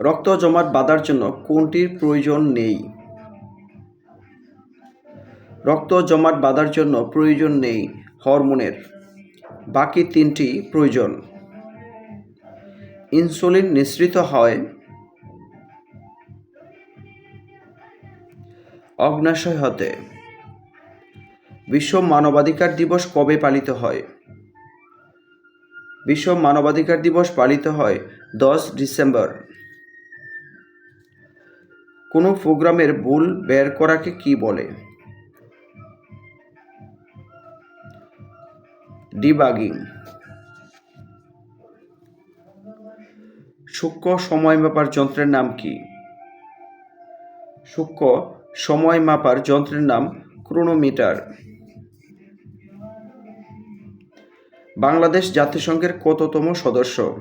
রক্ত জমাট বাঁধার জন্য কোনটির প্রয়োজন নেই? রক্ত জমাট বাঁধার জন্য প্রয়োজন নেই হরমোনের। বাকি তিনটি প্রয়োজন। ইনসুলিন নিঃসৃত হয়। অগ্নাশয় হতে। বিশ্ব মানবাধিকার দিবস কবে পালিত হয়? বিশ্ব মানবাধিকার দিবস পালিত হয় দশ ডিসেম্বর। কোনো প্রোগ্রামের ভুল বের করাকে কি বলে? ডিবাগিং। সূক্ষ্ম সময় মাপার যন্ত্রের নাম কি? সূক্ষ্ম সময় মাপার যন্ত্রের নাম ক্রোনোমিটার। বাংলাদেশ জাতিসংঘের কততম সদস্য?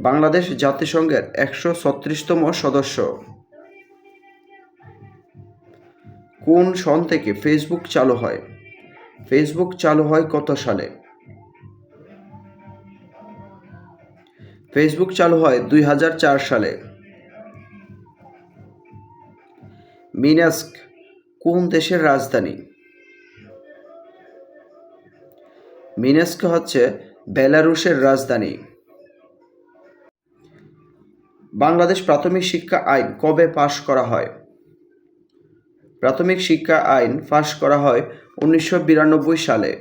বাংলাদেশ জাতিসংঘের একশো ছত্রিশতম সদস্য। কোন সন থেকে ফেসবুক চালু হয়? ফেসবুক চালু হয় কত সালে? ফেসবুক চালু হয় দুই হাজার চার সালে। মিনাস্ক, কোন দেশের রাজধানী? মিনাস্ক হচ্ছে বেলারুশের রাজধানী। বাংলাদেশ প্রাথমিক শিক্ষা আইন কবে পাশ করা হয়? প্রাথমিক শিক্ষা আইন পাশ করা হয় উনিশশো বিরানব্বই সালে।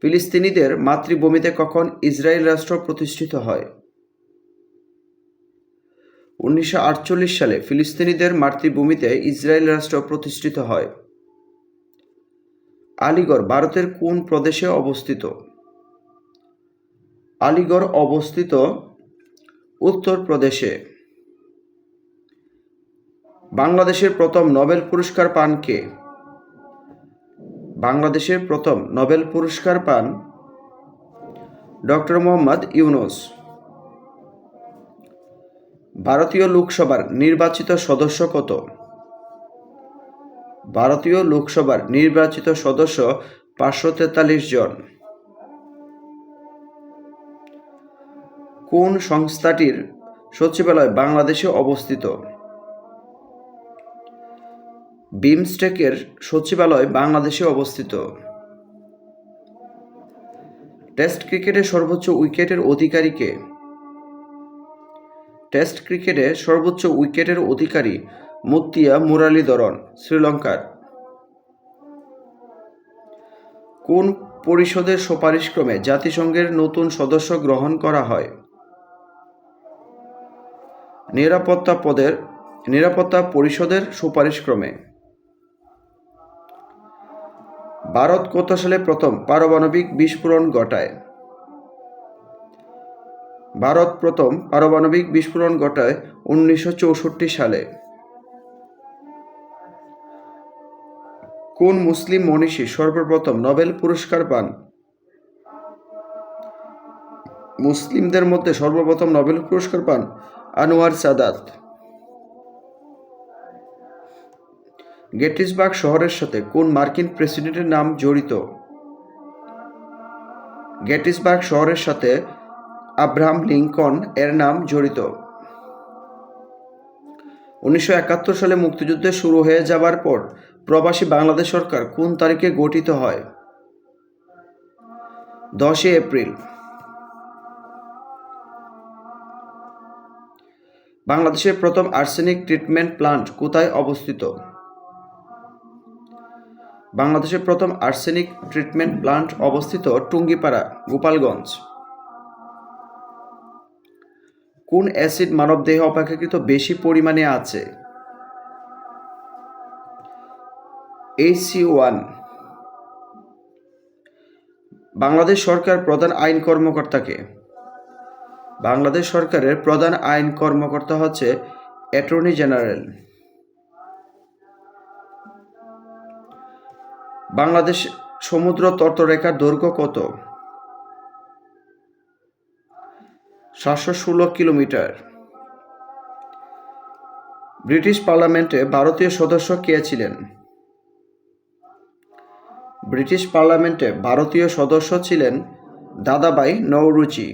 ফিলিস্তিনিদের মাতৃভূমিতে কখন ইসরায়েল রাষ্ট্র প্রতিষ্ঠিত হয়? উনিশশো আটচল্লিশ সালে ফিলিস্তিনিদের মাতৃভূমিতে ইসরায়েল রাষ্ট্র প্রতিষ্ঠিত হয়। আলিগড় ভারতের কোন প্রদেশে অবস্থিত? আলিগড় অবস্থিত উত্তর প্রদেশে বাংলাদেশের প্রথম নোবেল পুরস্কার পান কে? বাংলাদেশের প্রথম নোবেল পুরস্কার পান ডক্টর মোহাম্মদ ইউনুস। ভারতীয় লোকসভার নির্বাচিত সদস্য কত? ভারতীয় লোকসভার নির্বাচিত সদস্য পাঁচশো তেতাল্লিশ জন। কোন সংস্থাটির সচিবালয় বাংলাদেশে অবস্থিত? বিমস্টেকের সচিবালয় বাংলাদেশে অবস্থিত। টেস্ট ক্রিকেটে সর্বোচ্চ উইকেটের অধিকারীকে টেস্ট ক্রিকেটে সর্বোচ্চ উইকেটের অধিকারী মুত্তিয়া মুরালীধরন, শ্রীলঙ্কার। কোন পরিষদের সুপারিশক্রমে জাতিসংঘের নতুন সদস্য গ্রহণ করা হয়? নিরাপত্তা পদের, নিরাপত্তা পরিষদের সুপারিশক্রমে। ভারত কত সালে প্রথম পারমাণবিক বিস্ফোরণ ঘটায়? ভারত প্রথম পারমাণবিক বিস্ফোরণ ঘটায় উনিশশো চৌষট্টি সালে। কোন মুসলিম মনীষী সর্বপ্রথম নোবেল পুরস্কার পান? মুসলিমদের মধ্যে সর্বপ্রথম নোবেল পুরস্কার পান আনোয়ার সাদাত। গেটিসবার্গ শহরের সাথে কোন মার্কিন প্রেসিডেন্টের নাম জড়িত? গেটিসবার্গ শহরের সাথে আব্রাহাম লিঙ্কন এর নাম জড়িত। উনিশশো একাত্তর সালে মুক্তিযুদ্ধ শুরু হয়ে যাবার পর প্রবাসী বাংলাদেশ সরকার কোন তারিখে গঠিত হয়? দশই এপ্রিল। বাংলাদেশের প্রথম আর্সেনিক ট্রিটমেন্ট প্লান্ট কোথায় অবস্থিত? বাংলাদেশের প্রথম আর্সেনিক ট্রিটমেন্ট প্লান্ট অবস্থিত টুঙ্গিপাড়া, গোপালগঞ্জ। কোন অ্যাসিড মানবদেহে অপেক্ষাকৃত বেশি পরিমাণে আছে? HC one. বাংলাদেশ সরকার প্রধান আইন কর্মকর্তাকে বাংলাদেশ সরকারের প্রধান আইন কর্মকর্তা হচ্ছে অ্যাটর্নি জেনারেল। বাংলাদেশ সমুদ্র তটরেখার দৈর্ঘ্য কত? সাতশো ষোলো কিলোমিটার। ব্রিটিশ পার্লামেন্টে ভারতীয় সদস্য কে ছিলেন? ব্রিটিশ পার্লামেন্টে ভারতীয় সদস্য ছিলেন দাদাবাই নৌরুচি